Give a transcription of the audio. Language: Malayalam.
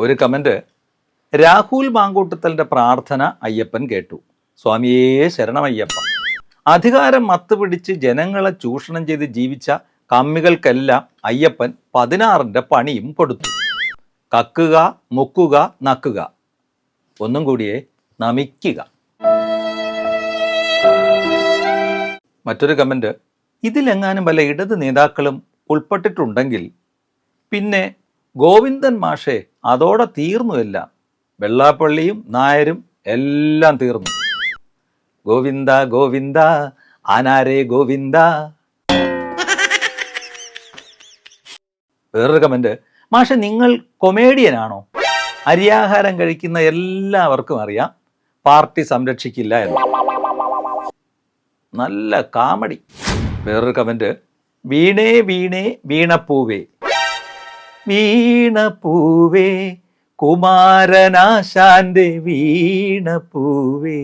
ഒരു കമന്റ് രാഹുൽ മാങ്കൂട്ടത്തലിന്റെ പ്രാർത്ഥന അയ്യപ്പൻ കേട്ടു. സ്വാമിയേ ശരണമയ്യപ്പ അധികാരം മത്ത് പിടിച്ച് ജനങ്ങളെ ചൂഷണം ചെയ്ത് ജീവിച്ച കമ്മികൾക്കെല്ലാം അയ്യപ്പൻ പതിനാറിന്റെ പണിയും കൊടുത്തു. കക്കുക മുക്കുക നക്കുക. ഒന്നും കൂടിയെ നമിക്കുക. മറ്റൊരു കമന്റ് ഇതിലെങ്ങാനും പല ഇടത് നേതാക്കളും ഉൾപ്പെട്ടിട്ടുണ്ടെങ്കിൽ പിന്നെ ഗോവിന്ദൻ മാഷെ അതോടെ തീർന്നു എല്ലാം. വെള്ളാപ്പള്ളിയും നായരും എല്ലാം തീർന്നു. ഗോവിന്ദ ഗോവിന്ദ ആനാരേ ഗോവിന്ദ. വേറൊരു കമന്റ് മാഷെ നിങ്ങൾ കൊമേഡിയനാണോ അരിയാഹാരം കഴിക്കുന്ന എല്ലാവർക്കും അറിയാം. പാർട്ടി സംരക്ഷിക്കില്ല എന്ന്. നല്ല കാമഡി വേറൊരു കമന്റ് വീണേ വീണേ വീണപ്പൂവേ. വീണപ്പൂവേ കുമാരനാശാന്റെ വീണപ്പൂവേ